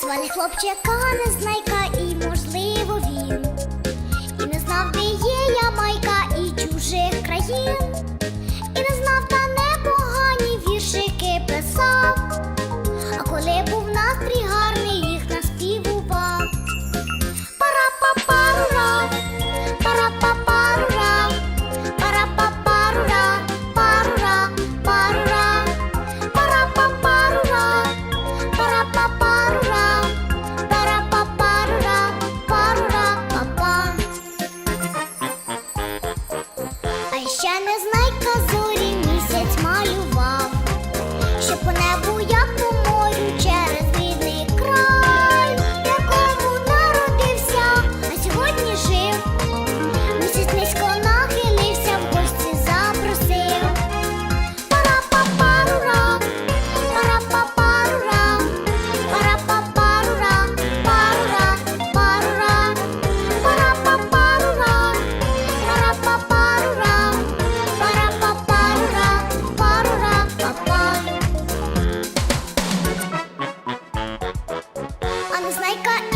Звали хлопчика незнайка і, можливо, songs like